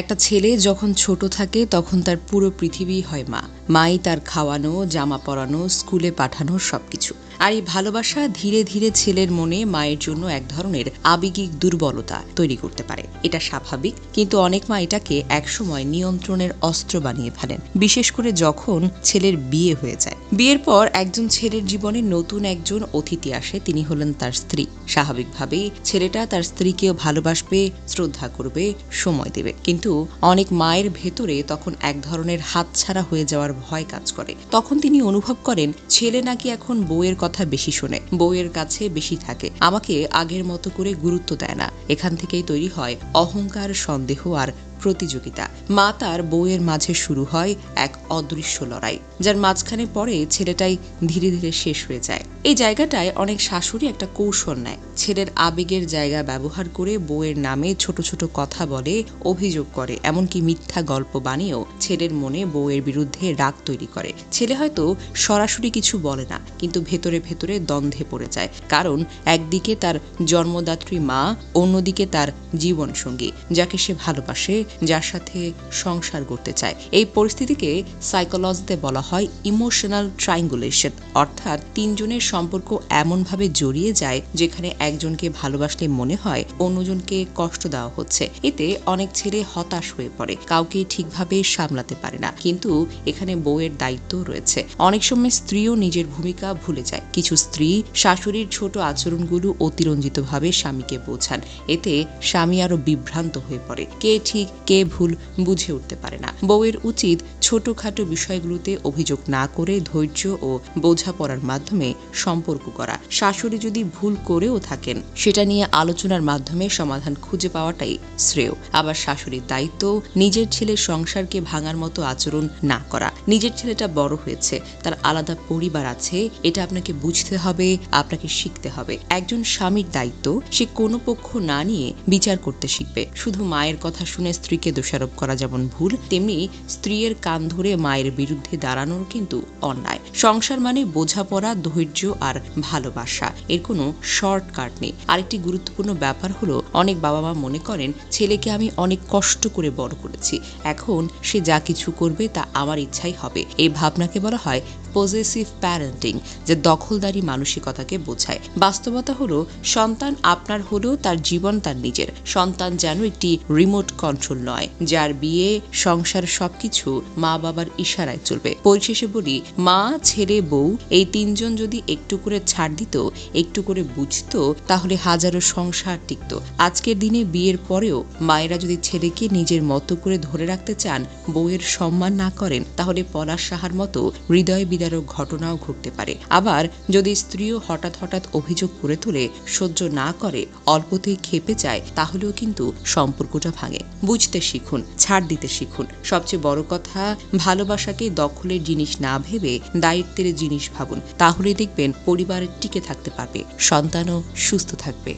একটা ছেলে যখন ছোট থাকে তখন তার পুরো পৃথিবী হয় মা। মাই তার খাওয়ানো, জামা পরানো, স্কুলে পাঠানো সবকিছু। আর এই ভালোবাসা ধীরে ধীরে ছেলের মনে মায়ের জন্য এক ধরনের আবেগিক দুর্বলতা তৈরি করতে পারে। এটা স্বাভাবিক, কিন্তু অনেক মা এটাকে একসময় নিয়ন্ত্রণের অস্ত্র বানিয়ে ফেলেন। বিশেষ করে যখন ছেলের বিয়ে হয়ে যায়। বিয়ের পর একজন ছেলের জীবনে নতুন একজন অতিথি আসে, তিনি হলেন তার স্ত্রী। স্বাভাবিকভাবেই ছেলেটা তার স্ত্রীকেও ভালোবাসবে, শ্রদ্ধা করবে, সময় দেবে। কিন্তু অনেক মায়ের ভেতরে তখন এক ধরনের হাতছাড়া হয়ে যাওয়ার ভয় কাজ করে। তখন তিনি অনুভব করেন, ছেলে নাকি এখন বউয়ের কথা বেশি শোনে, বউয়ের কাছে বেশি থাকে, আমাকে আগের মতো করে গুরুত্ব দেয় না। এখান থেকেই তৈরি হয় অহংকার, সন্দেহ আর প্রতিযোগিতা। মা তার বউয়ের মাঝে শুরু হয় এক অদৃশ্য লড়াই, যার মাঝখানে পরে ছেলেটাই ধীরে ধীরে শেষ হয়ে যায়। এই জায়গাটায় অনেক শাশুড়ি একটা কৌশল নেয়। ছেলের আবেগের জায়গা ব্যবহার করে বউয়ের নামে ছোট ছোট কথা বলে, অভিযোগ করে, এমনকি মিথ্যা গল্প বানিয়েও ছেলের মনে বউয়ের বিরুদ্ধে রাগ তৈরি করে। ছেলে হয়তো সরাসরি কিছু বলে না, কিন্তু ভেতরে ভেতরে দ্বন্দ্বে পড়ে যায়, কারণ একদিকে তার জন্মদাত্রী মা, অন্যদিকে তার জীবনসঙ্গী, যাকে সে ভালোবাসে যার সাথে সংসার করতে চায়। এই পরিস্থিতিকে সাইকোলজিতে বলা হয় ইমোশনাল ট্রাইঙ্গুলেশন অর্থাৎ তিনজনের সম্পর্ক এমনভাবে জড়িয়ে যায় যেখানে একজনকে ভালোবাসলে মনে হয় অন্যজনকে কষ্ট দেওয়া হচ্ছে। এতে অনেক ছেলে হতাশ হয়ে পড়ে, কাউকে ঠিকভাবে সামলাতে পারে না। কিন্তু এখানে বউয়ের দায়িত্ব রয়েছে। অনেক সময় স্ত্রীও নিজের ভূমিকা ভুলে যায়। কিছু স্ত্রী শাশুড়ির ছোট আচরণগুলো অতিরঞ্জিতভাবে স্বামীকে বোঝান। এতে স্বামী আরও বিভ্রান্ত হয়ে পড়ে। কে ঠিক কে ভুল বুঝে উঠতে পারে না। বউয়ের উচিত ছোটখাটো বিষয়গুলোতে অভিযোগ না করে ধৈর্য ও বোঝাপড়ার মাধ্যমে সম্পর্ক করা। শাশুড়ি যদি ভুল করেও থাকেন, সেটা নিয়ে আলোচনার মাধ্যমে সমাধান খুঁজে পাওয়াটাই শ্রেয়। আবার শাশুড়ির দায়িত্ব নিজের ছেলের সংসারকে ভাঙার মতো আচরণ না করা। নিজের ছেলেটা বড় হয়েছে, তার আলাদা পরিবার আছে, এটা আপনাকে বুঝতে হবে, আপনাকে শিখতে হবে। একজন স্বামীর দায়িত্ব সে কোনো পক্ষ না নিয়ে বিচার করতে শিখবে। শুধু মায়ের কথা শুনে স্ত্রীকে দোষারোপ করা যেমন ভুল, তেমনি স্ত্রীর কান ধরে মায়ের বিরুদ্ধে দাঁড়ানোর কিন্তু অন্যায়। সংসার মানে বোঝাপড়া, ধৈর্য আর ভালোবাসা। এর কোনো শর্টকাট নেই। আরেকটি গুরুত্বপূর্ণ ব্যাপার হলো, অনেক বাবা মা মনে করেন, ছেলেকে আমি অনেক কষ্ট করে বড় করেছি। এখন সে যা কিছু করবে তা আমার ইচ্ছাই হবে। এই ভাবনাকে বলা হয় পজেসিভ প্যারেন্টিং যে দখলদারি মানসিকতাকে বোঝায়। বাস্তবতা হলো, সন্তান আপনার হলেও তার জীবন তার নিজের। সন্তান যেন একটি রিমোট কন্ট্রোল নয়, যার বিয়ে, সংসার সবকিছু মা বাবার ইশারায় চলবে। পরিশেষে বলি, মা, ছেলে, বউ, এই তিনজন যদি একটু করে ছাড় দিত, একটু করে বুঝতো, তাহলে হাজারো সংসার টিকতো। আজকের দিনে বিয়ের পরেও মায়েরা যদি ছেলেকে নিজের মতো করে ধরে রাখতে চান, বউয়ের সম্মান না করেন, তাহলে পলাশ সাহার মতো হৃদয় বিদারক ঘটনাও ঘটতে পারে। আবার যদি স্ত্রীও হঠাৎ হঠাৎ অভিযোগ করে তোলে, সহ্য না করে, অল্পতেই খেপে যায়, তাহলেও কিন্তু সম্পর্কটা ভাঙে। বুঝতে শিখুন, ছাড় দিতে শিখুন। সবচেয়ে বড় কথা, ভালোবাসাকে দখলের জিনিস না ভেবে দায়িত্বের জিনিস ভাবুন তাহলে দেখবেন পরিবার টিকে থাকতে পারবে, সন্তানও সুস্থ থাকবে।